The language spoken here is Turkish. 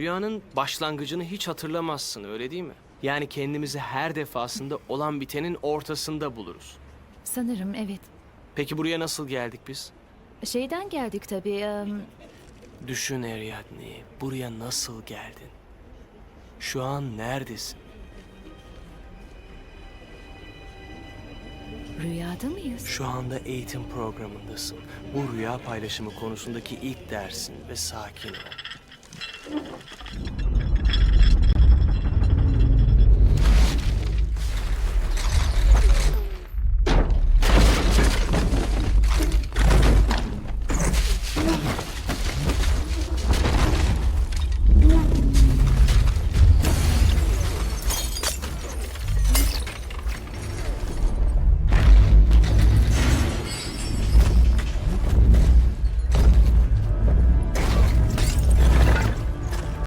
Rüyanın başlangıcını hiç hatırlamazsın öyle değil mi? Yani kendimizi her defasında olan bitenin ortasında buluruz. Sanırım evet. Peki buraya nasıl geldik biz? Şeyden geldik tabii. em, Düşün Ariadne, buraya nasıl geldin? Şu an neredesin? rüyada mıyız? Şu anda eğitim programındasın. Bu rüya paylaşımı konusundaki ilk dersin ve sakin ol. Yeah.